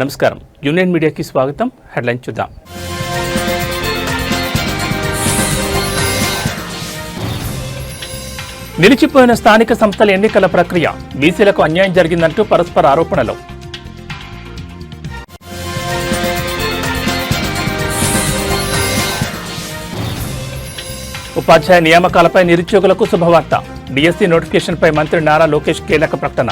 నమస్కారం. యూనియన్ మీడియాకి స్వాగతం. హెడ్లైన్ చూద్దాం. నిలిచిపోయిన స్థానిక సంస్థల ఎన్నికల ప్రక్రియ బీసీలకు అన్యాయం జరిగిందంటూ పరస్పర ఆరోపణలు. ఉపాధ్యాయ నియామకాలపై నిరుద్యోగులకు శుభవార్త. బీఎస్సీ నోటిఫికేషన్పై మంత్రి నారా లోకేష్ కీలక ప్రకటన.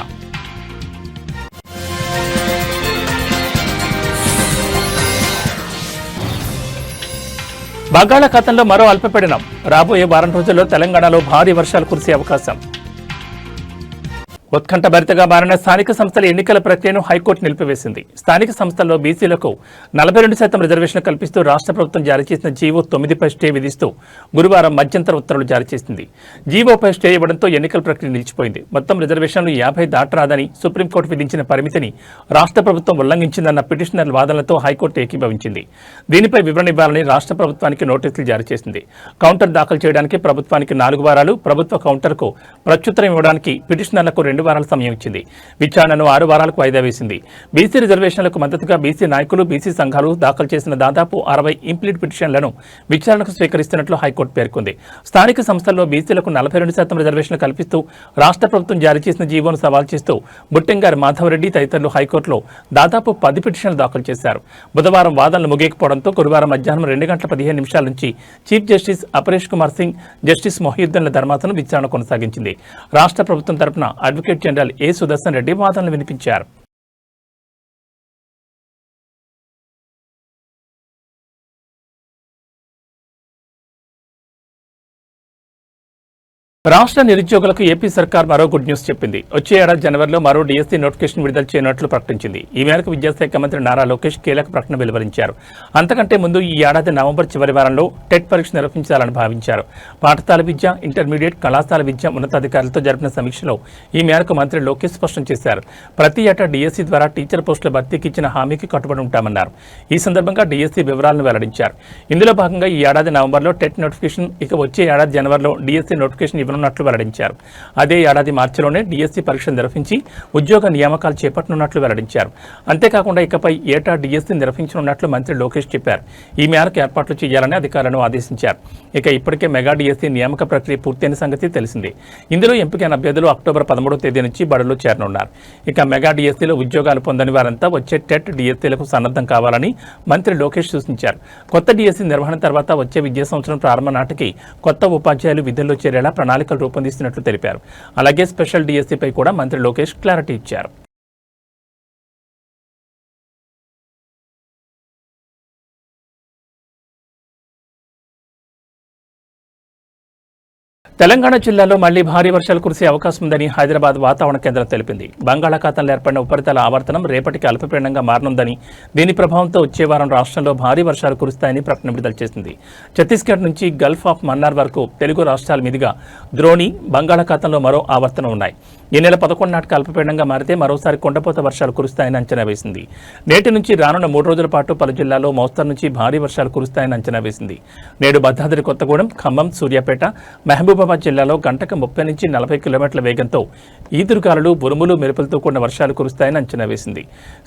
బంగాళాఖాతంలో మరో అల్పపీడనం. రాబోయే వారం రోజుల్లో తెలంగాణలో భారీ వర్షాలు కురిసే అవకాశం. ఉత్కంఠభరితగా మారిన స్థానిక సంస్థల ఎన్నికల ప్రక్రియను హైకోర్టు నిలిపివేసింది. స్థానిక సంస్థల్లో బీసీలకు నలభై రెండు శాతం రిజర్వేషన్ కల్పిస్తూ రాష్ట్ర ప్రభుత్వం జారీ చేసిన జీవో తొమ్మిదిపై స్టే విధిస్తూ గురువారం మధ్యంతర ఉత్తర్వులు జారీ చేసింది. జీవోపై స్టే ఇవ్వడంతో ఎన్నికల ప్రక్రియ నిలిచిపోయింది. మొత్తం రిజర్వేషన్లు యాభై దాటరాదని సుప్రీంకోర్టు విధించిన పరిమితిని రాష్ట్ర ప్రభుత్వం ఉల్లంఘించిందన్న పిటిషనర్ల వాదనలతో హైకోర్టు ఏకీభవించింది. దీనిపై వివరణ ఇవ్వాలని రాష్ట్ర ప్రభుత్వానికి నోటీసులు జారీ చేసింది. కౌంటర్ దాఖలు చేయడానికి ప్రభుత్వానికి నాలుగు వారాలు ప్రభుత్వ కౌంటర్కు ప్రత్యుత్తరం ఇవ్వడానికి పిటిషనర్లకు రెండు వారాల సమయం ఇచ్చింది. విచారణను ఆరు వారాలకు వాయిదా వేసింది. బీసీ రిజర్వేషన్లకు మద్దతుగా బీసీ నాయకులు బీసీ సంఘాలు దాఖలు చేసిన దాదాపు అరవై ఇంప్లీట్ పిటిషన్లను విచారణకు స్వీకరిస్తున్నట్లు హైకోర్టు పేర్కొంది. స్థానిక సంస్థల్లో బీసీలకు నలభై రెండు శాతం రిజర్వేషన్లు కల్పిస్తూ రాష్ట్ర ప్రభుత్వం జారీ చేసిన జీవోను సవాల్ చేస్తూ బుట్టెంగారి మాధవరెడ్డి తదితరులు హైకోర్టులో దాదాపు పది పిటిషన్లు దాఖలు చేశారు. బుధవారం వాదనలు ముగియకపోవడంతో గురువారం మధ్యాహ్నం రెండు గంటల పదిహేను నిమిషాల నుంచి chief justice Aparesh Kumar Singh justice మొహీద్దన్ల ధర్మాసనం విచారణ కొనసాగించింది. రాష్ట్ర ప్రభుత్వం తరపున advocate general A Sudarshan Reddy వాదనలు వినిపించారు రాష్ట్ర నిరుద్యోగులకు ఏపీ సర్కార్ మరో గుడ్ న్యూస్ చెప్పింది. వచ్చే ఏడాది జనవరిలో మరో డీఎస్సీ నోటిఫికేషన్ విడుదల చేయనున్నట్లు ప్రకటించింది. ఈ మేరకు విద్యాశాఖ మంత్రి నారా లోకేష్ కీలక ప్రకటన వెలువరించారు. అంతకంటే ముందు ఈ ఏడాది నవంబర్ చివరి వారంలో టెట్ పరీక్ష నిర్వహించాలని భావించారు. పాఠశాల విద్య ఇంటర్మీడియట్ కళాశాల విద్య ఉన్నతాధికారులతో జరిపిన సమీక్షలో ఈ మేరకు మంత్రి లోకేష్ స్పష్టం చేశారు. ప్రతి ఏటా డీఎస్సీ ద్వారా టీచర్ పోస్టుల భర్తీకి ఇచ్చిన హామీకి కట్టుబడి ఉంటామన్నారు. ఈ సందర్భంగా డీఎస్సీ వివరాలను వెల్లడించారు. ఇందులో భాగంగా ఈ ఏడాది నవంబర్లో టెట్ నోటిఫికేషన్ ఇక వచ్చే ఏడాది జనవరిలో డీఎస్సీ నోటిఫికేషన్ ఇవ్వనున్నట్లు వెల్లడించారు. అదే ఏడాది మార్చిలోనే డిఎస్సీ పరీక్షలు నిర్వహించి ఉద్యోగ నియామకాలు చేపట్టనున్నట్లు వెల్లడించారు. అంతేకాకుండా ఇకపై ఏటా డిఎస్సీ నిర్వహించనున్నట్లు మంత్రి లోకేష్ చెప్పారు. ఈ మేరకు ఏర్పాట్లు చేయాలని అధికారులను ఆదేశించారు. ఇక ఇప్పటికే మెగా డిఎస్సీ నియామక ప్రక్రియ పూర్తయిన సంగతి తెలిసిందే. ఇందులో ఎంపికైన అభ్యర్థులు అక్టోబర్ పదమూడవ తేదీ నుంచి బడులు చేరనున్నారు. ఇక మెగా డిఎస్సీలో ఉద్యోగాలు పొందని వారంతా వచ్చే టెట్ డిఎస్సీలకు సన్నద్ధం కావాలని మంత్రి లోకేష్ సూచించారు. కొత్త డిఎస్సీ నిర్వహణ తర్వాత వచ్చే విద్యా సంవత్సరం ప్రారంభ నాటికి కొత్త ఉపాధ్యాయులు విధుల్లో చేరేలా ప్రణాళికలు రూపొందిస్తున్నట్లు తెలిపారు. అలాగే స్పెషల్ డీఎస్సీపై కూడా మంత్రి లోకేష్ క్లారిటీ ఇచ్చారు. తెలంగాణ జిల్లాలో మళ్ళీ భారీ వర్షాలు కురిసే అవకాశం ఉందని హైదరాబాద్ వాతావరణ కేంద్రం తెలిపింది. బంగాళాఖాతంలో ఏర్పడిన ఉపరితల ఆవర్తనం రేపటికి అల్పపీడనంగా మారనుందని దీని ప్రభావంతో వచ్చే వారం రాష్ట్రంలో భారీ వర్షాలు కురుస్తాయని ప్రకటన విడుదల చేసింది. ఛత్తీస్గఢ్ నుంచి గల్ఫ్ ఆఫ్ మన్నార్ వరకు తెలుగు రాష్ట్రాల మీదుగా ద్రోణి బంగాళాఖాతంలో మరో ఆవర్తనం ఉన్నాయి. ఈ నెల పదకొండు నాటికి అల్పపీడనంగా మారితే మరోసారి కొండపోత వర్షాలు కురుస్తాయని అంచనా వేసింది. నేటి నుంచి రానున్న మూడు రోజుల పాటు పలు జిల్లాల్లో మోస్తరు నుంచి భారీ వర్షాలు కురుస్తాయని అంచనా వేసింది. నేడు భద్రాద్రి కొత్తగూడెం ఖమ్మం సూర్యాపేట నిజామాబాద్ జిల్లాలో గంటకు ముప్పై నుంచి నలభై కిలోమీటర్ల వేగంతో ఈదురుగాలులు ఉరుములు మెరుపులతో కూడిన వర్షాలు కురుస్తాయని అంచనా వేసింది.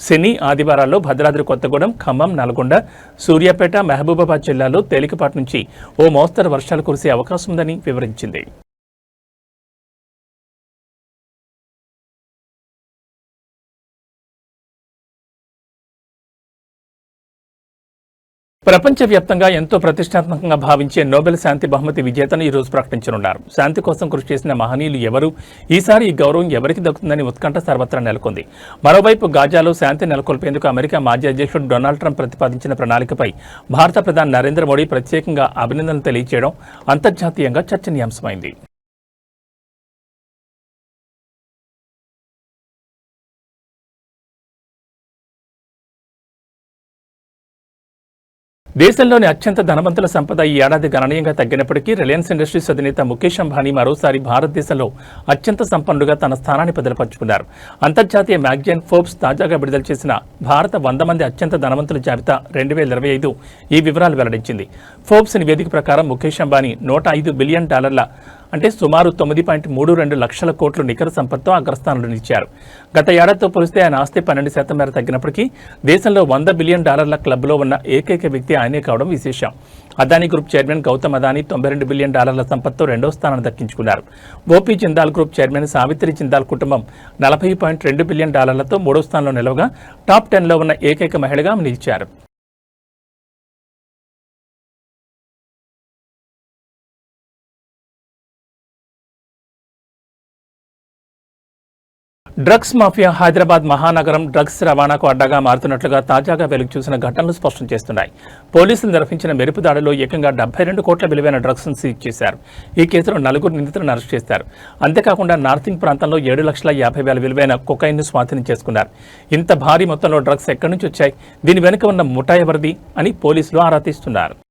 శని ఆదివారాల్లో భద్రాద్రి కొత్తగూడెం ఖమ్మం నల్గొండ సూర్యాపేట మహబూబాబాద్ జిల్లాలో తేలికపాటి నుంచి ఓ మోస్తరు వర్షాలు కురిసే అవకాశం ఉందని వివరించింది. ప్రపంచవ్యాప్తంగా ఎంతో ప్రతిష్టాత్మకంగా భావించే నోబెల్ శాంతి బహుమతి విజేతను ఈ రోజు ప్రకటించనున్నారు. శాంతి కోసం కృషి చేసిన మహనీయులు ఎవరు? ఈసారి ఈ గౌరవం ఎవరికి దక్కుతుందని ఉత్కంఠ సర్వత్రా నెలకొంది. మరోవైపు గాజాలో శాంతి నెలకొల్పేందుకు అమెరికా మాజీ అధ్యక్షుడు డొనాల్డ్ ట్రంప్ ప్రతిపాదించిన ప్రణాళికపై భారత ప్రధాని నరేంద్ర మోడీ ప్రత్యేకంగా అభినందనలు తెలియజేయడం అంతర్జాతీయంగా చర్చనీయాంశమైంది. దేశంలోని అత్యంత ధనవంతుల సంపద ఈ ఏడాది గణనీయంగా తగ్గినప్పటికీ రిలయన్స్ ఇండస్ట్రీస్ అధినేత ముఖేష్ అంబానీ మరోసారి భారతదేశంలో అత్యంత సంపన్నుగా తన స్థానాన్ని బదిలపరుచుకున్నారు అంతర్జాతీయ మ్యాగజైన్ ఫోర్బ్స్ తాజాగా విడుదల చేసిన భారత వంద మంది అత్యంత ధనవంతుల జాబితా రెండు వేల ఇరవై ఐదు ఈ వివరాలు వెల్లడించింది. ఫోర్బ్స్ నివేదిక ప్రకారం ముఖేష్ అంబానీ నూట ఐదు బిలియన్ డాలర్ల అంటే సుమారు తొమ్మిది పాయింట్ మూడు రెండు లక్షల కోట్లు నికర సంపత్తో అగ్రస్థానంలో నిలిచారు. గత ఏడాదితో పోలిస్తే ఆయన ఆస్తి పన్నెండు శాతం మేర తగ్గినప్పటికీ దేశంలో వంద బిలియన్ డాలర్ల క్లబ్లో ఉన్న ఏకైక వ్యక్తి ఆయనే కావడం విశేషం. అదానీ గ్రూప్ చైర్మన్ గౌతమ్ అదానీ తొంభై రెండు బిలియన్ డాలర్ల సంపత్తో రెండో స్థానం దక్కించుకున్నారు. గోపి జిందాల్ గ్రూప్ చైర్మన్ సావిత్రి జిందాల్ కుటుంబం నలభై పాయింట్ రెండు బిలియన్ డాలర్లతో మూడో స్థానంలో నిలవగా టాప్ టెన్లో ఉన్న ఏకైక మహిళగా నిలిచారు. డ్రగ్స్ మాఫియా హైదరాబాద్ మహానగరం డ్రగ్స్ రవాణాకు అడ్డాగా మారుతున్నట్లుగా తాజాగా వెలుగు చూసిన ఘటనలు స్పష్టం చేస్తున్నాయి. పోలీసులు నిర్వహించిన మెరుపు దాడిలో ఏకంగా డెబ్బై రెండు కోట్ల విలువైన డ్రగ్స్ సీజ్ చేశారు. ఈ కేసులో నలుగురు నిందితులను అరెస్ట్ చేశారు. అంతేకాకుండా నార్థింగ్ ప్రాంతంలో ఏడు లక్షల యాభై వేల విలువైన కొకైన్ను స్వాధీనం చేసుకున్నారు. ఇంత భారీ మొత్తంలో డ్రగ్స్ ఎక్కడి నుంచి వచ్చాయి? దీని వెనుక ఉన్న ముఠా ఎవరిది? అని పోలీసులు ఆరా తీస్తున్నారు.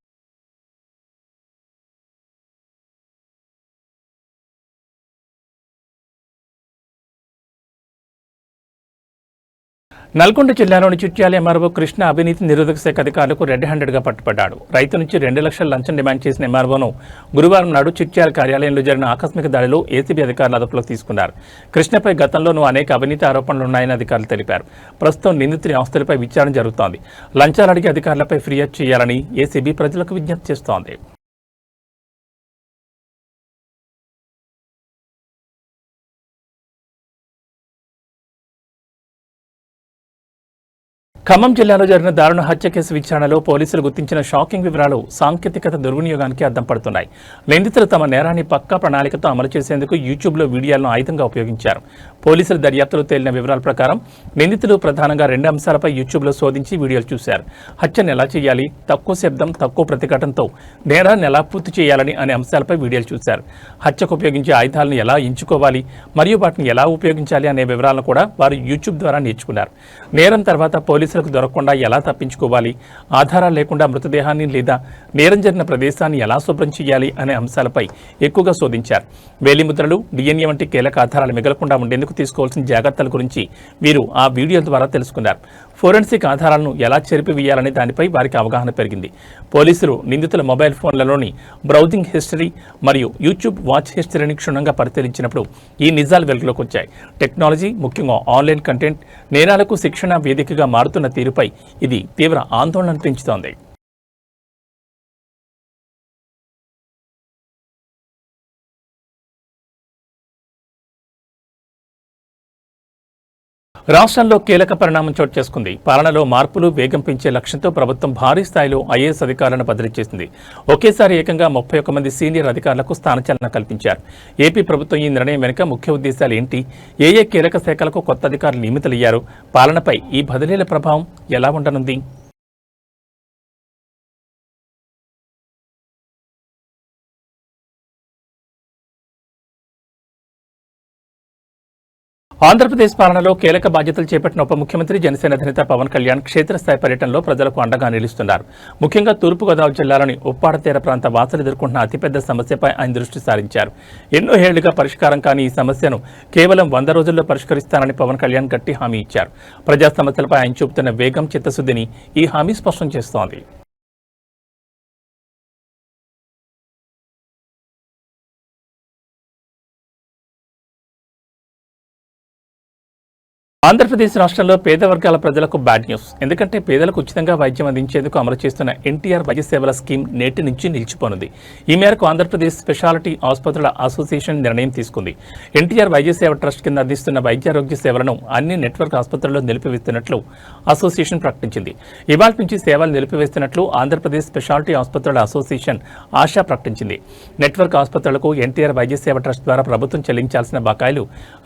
నల్గొండ జిల్లాలోని చిట్యాల ఎంఆర్ఓ కృష్ణ అవినీతి నిరోధక శాఖ అధికారులకు రెడ్ హ్యాండెడ్గా పట్టుబడ్డాడు. రైతు నుంచి రెండు లక్షల లంచం డిమాండ్ చేసిన ఎంఆర్ఓను గురువారం నాడు చిట్యాల కార్యాలయంలో జరిగిన ఆకస్మిక దాడిలో ఏసీబీ అధికారులు అదుపులోకి తీసుకున్నారు. కృష్ణపై గతంలోనూ అనేక అవినీతి ఆరోపణలు ఉన్నాయని అధికారులు తెలిపారు. ప్రస్తుతం నిందితుని ఆస్తులపై విచారణ జరుగుతోంది. లంచాలు అడిగే అధికారులపై ఫిర్యాదు చేయాలని ఏసీబీ ప్రజలకు విజ్ఞప్తి చేస్తోంది. ఖమ్మం జిల్లాలో జరిగిన దారుణ హత్య కేసు విచారణలో పోలీసులు గుర్తించిన షాకింగ్ వివరాలు సాంకేతికత దుర్వినియోగానికి అద్దం పడుతున్నాయి. నిందితులు తమ నేరాన్ని పక్కా ప్రణాళికతో అమలు చేసేందుకు యూట్యూబ్లో వీడియోలను ఆయుధంగా ఉపయోగించారు. పోలీసుల దర్యాప్తులో తేలిన వివరాల ప్రకారం నిందితులు ప్రధానంగా రెండు అంశాలపై యూట్యూబ్లో శోధించి వీడియోలు చూశారు. హత్యను ఎలా చేయాలి? తక్కువ శబ్దం తక్కువ ప్రతిఘటనతో నేరాన్ని ఎలా పూర్తి చేయాలని అనే అంశాలపై వీడియోలు చూశారు. హత్యకు ఉపయోగించే ఆయుధాలను ఎలా ఎంచుకోవాలి? మరియు వాటిని ఎలా ఉపయోగించాలి అనే వివరాలను కూడా వారు యూట్యూబ్ ద్వారా నేర్చుకున్నారు. నేరం తర్వాత పోలీసులకు దొరకకుండా ఎలా తప్పించుకోవాలి? ఆధారాలు లేకుండా మృతదేహాన్ని లేదా నేరం జరిగిన ప్రదేశాన్ని ఎలా శుభ్రం చేయాలి అనే అంశాలపై ఎక్కువగా శోధించారు. వేలిముద్రలు డిఎన్ఏ వంటి కీలక ఆధారాలు మిగలకుండా ఉండేందుకు తీసుకోవాల్సిన జాగ్రత్తల గురించి వీరు ఆ వీడియో ద్వారా తెలుసుకున్నారు. ఫోరెన్సిక్ ఆధారాలను ఎలా చెరిపివేయాలనే దానిపై వారికి అవగాహన పెరిగింది. పోలీసులు నిందితుల మొబైల్ ఫోన్లలోని బ్రౌజింగ్ హిస్టరీ మరియు యూట్యూబ్ వాచ్ హిస్టరీని క్షుణ్ణంగా పరిశీలించినప్పుడు ఈ నిజాలు వెలుగులోకి వచ్చాయి. టెక్నాలజీ ముఖ్యంగా ఆన్లైన్ కంటెంట్ నేరాలకు శిక్షణ వేదికగా మారుతున్న తీరుపై ఇది తీవ్ర ఆందోళన పెంచుతోంది. రాష్ట్రంలో కీలక పరిణామం చోటు చేసుకుంది. పాలనలో మార్పులు వేగం పెంచే లక్ష్యంతో ప్రభుత్వం భారీ స్థాయిలో ఐఏఎస్ అధికారులను బదిలీ చేసింది. ఒకేసారి ఏకంగా ముప్పై ఒక్క మంది సీనియర్ అధికారులకు స్థానచలన కల్పించారు. ఏపీ ప్రభుత్వం ఈ నిర్ణయం వెనుక ముఖ్య ఉద్దేశాలు ఏంటి? ఏ ఏ కీలక శాఖలకు కొత్త అధికారులు నియమితులయ్యారు? పాలనపై ఈ బదిలీల ప్రభావం ఎలా ఉండనుంది? ఆంధ్రప్రదేశ్ పాలనలో కీలక బాధ్యతలు చేపట్టిన ఉప ముఖ్యమంత్రి జనసేన అధినేత పవన్ కళ్యాణ్ క్షేత్రస్థాయి పర్యటనలో ప్రజలకు అండగా నిలుస్తున్నారు. ముఖ్యంగా తూర్పుగోదావరి జిల్లాలోని ఉప్పాడ తీర ప్రాంత వాసులు ఎదుర్కొంటున్న అతిపెద్ద సమస్యపై ఆయన దృష్టి సారించారు. ఎన్నో ఏళ్ళుగా పరిష్కారం కాని ఈ సమస్యను కేవలం వంద రోజుల్లో పరిష్కరిస్తానని పవన్ కళ్యాణ్ గట్టి హామీ ఇచ్చారు. ప్రజా సమస్యలపై ఆయన చూపుతున్న వేగం చిత్తశుద్ధిని ఈ హామీ స్పష్టం చేస్తోంది. ఆంధ్రప్రదేశ్ రాష్ట్రంలో పేద వర్గాల ప్రజలకు బ్యాడ్ న్యూస్. ఎందుకంటే పేదలకు ఉచితంగా వైద్యం అందించేందుకు అమలు చేస్తున్న ఎన్టీఆర్ వైద్య సేవల స్కీమ్ నేటి నుంచి నిలిచిపోనుంది. ఈ మేరకు ఆంధ్రప్రదేశ్ స్పెషాలిటీ ఆసుపత్రుల అసోసియేషన్ నిర్ణయం తీసుకుంది. ఎన్టీఆర్ వైద్య సేవ ట్రస్ట్ కింద అందిస్తున్న వైద్యారోగ్య సేవలను అన్ని నెట్వర్క్ ఆసుపత్రుల్లో నిలిపివేస్తున్నట్లు అసోసియేషన్ ప్రకటించింది. ఇవాళ నుంచి సేవలు నిలిపివేస్తున్నట్లు ఆంధ్రప్రదేశ్ స్పెషాలిటీ ఆసుపత్రుల అసోసియేషన్ ఆశా ప్రకటించింది. నెట్వర్క్ ఆసుపత్రులకు ఎన్టీఆర్ వైద్య సేవ ట్రస్ట్ ద్వారా ప్రభుత్వం చెల్లించాల్సిన బకాయిలు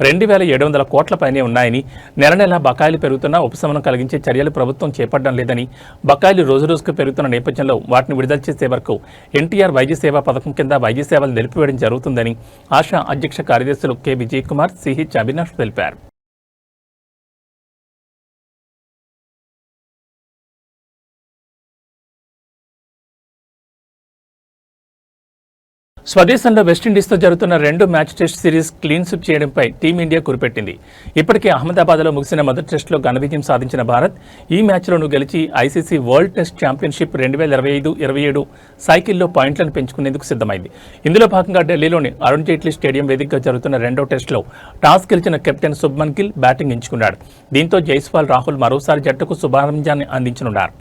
రెండు వేల ఏడు వందల కోట్ల పైనే ఉన్నాయని నెల నెల బకాయిలు పెరుగుతున్న ఉపశమనం కలిగించే చర్యలు ప్రభుత్వం చేపట్టడం లేదని బకాయిలు రోజు రోజుకు పెరుగుతున్న నేపథ్యంలో వాటిని విడుదల చేసే వరకు ఎన్టీఆర్ వైద్య సేవా పథకం కింద వైద్య సేవలు నిలిపివేయడం జరుగుతుందని ఆశా అధ్యక్ష కార్యదర్శులు కె. విజయ్ కుమార్ సిహెచ్ అవినాష్ తెలిపారు. స్వదేశంలో వెస్టిండీస్తో జరుగుతున్న రెండు match test series clean sweep చేయడంపై టీమిండియా కురిపెట్టింది. ఇప్పటికే అహ్మదాబాద్లో ముగిసిన మొదటి టెస్టులో ఘన విజయం సాధించిన భారత్ ఈ మ్యాచ్లోనూ గెలిచి ఐసీసీ వరల్డ్ టెస్ట్ ఛాంపియన్షిప్ రెండు వేల ఇరవై ఐదు ఇరవై ఏడు సైకిల్లో పాయింట్లను పెంచుకునేందుకు సిద్ధమైంది. ఇందులో భాగంగా ఢిల్లీలోని అరుణ్ జైట్లీ స్టేడియం వేదికగా జరుగుతున్న రెండో టెస్టులో టాస్ గెలిచిన కెప్టెన్ శుభ్మన్ గిల్ బ్యాటింగ్ ఎంచుకున్నాడు. దీంతో జైస్వాల్ రాహుల్ మరోసారి జట్టుకు శుభారంజాన్ని అందించనున్నారు.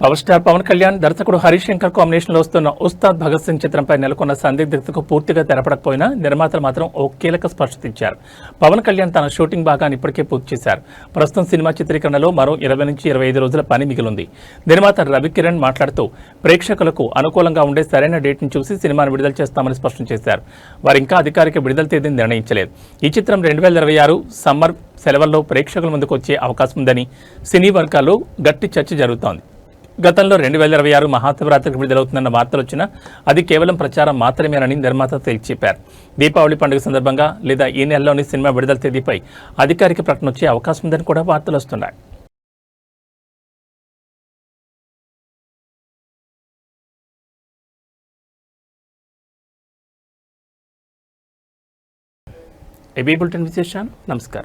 పవర్ స్టార్ పవన్ కళ్యాణ్ దర్శకుడు హరీష్ శంకర్ కాంబినేషన్లో వస్తున్న ఉస్తాద్ భగత్ సింగ్ చిత్రంపై నెలకొన్న సందిగ్ధతకు పూర్తిగా తెరపడకపోయినా నిర్మాతలు మాత్రం ఓ కీలక స్పష్టించారు పవన్ కళ్యాణ్ తన షూటింగ్ భాగాన్ని ఇప్పటికే పూర్తి చేశారు. ప్రస్తుతం సినిమా చిత్రీకరణలో మరో ఇరవై నుంచి ఇరవై ఐదు రోజుల పని మిగిలింది. నిర్మాత రవికిరణ్ మాట్లాడుతూ ప్రేక్షకులకు అనుకూలంగా ఉండే సరైన డేట్ని చూసి సినిమాను విడుదల చేస్తామని స్పష్టం చేశారు. వారు ఇంకా అధికారిక విడుదల తేదీని నిర్ణయించలేదు. ఈ చిత్రం రెండు వేల ఇరవై ఆరు సమ్మర్ సెలవుల్లో ప్రేక్షకుల ముందుకు వచ్చే అవకాశం ఉందని సినీ వర్గాల్లో గట్టి చర్చ జరుగుతోంది. గతంలో రెండు వేల ఇరవై ఆరు మహాశివరాత్రికి విడుదలవుతుందన్న వార్తలు వచ్చినా అది కేవలం ప్రచారం మాత్రమేనని నిర్మాత తేల్చి దీపావళి పండుగ సందర్భంగా లేదా ఈ నెలలోని సినిమా విడుదల తేదీపై అధికారిక ప్రకటన వచ్చే అవకాశం ఉందని కూడా వార్తలు వస్తున్నాయి. ఏబీ బులెటిన్ విశేషాలు. నమస్కారం.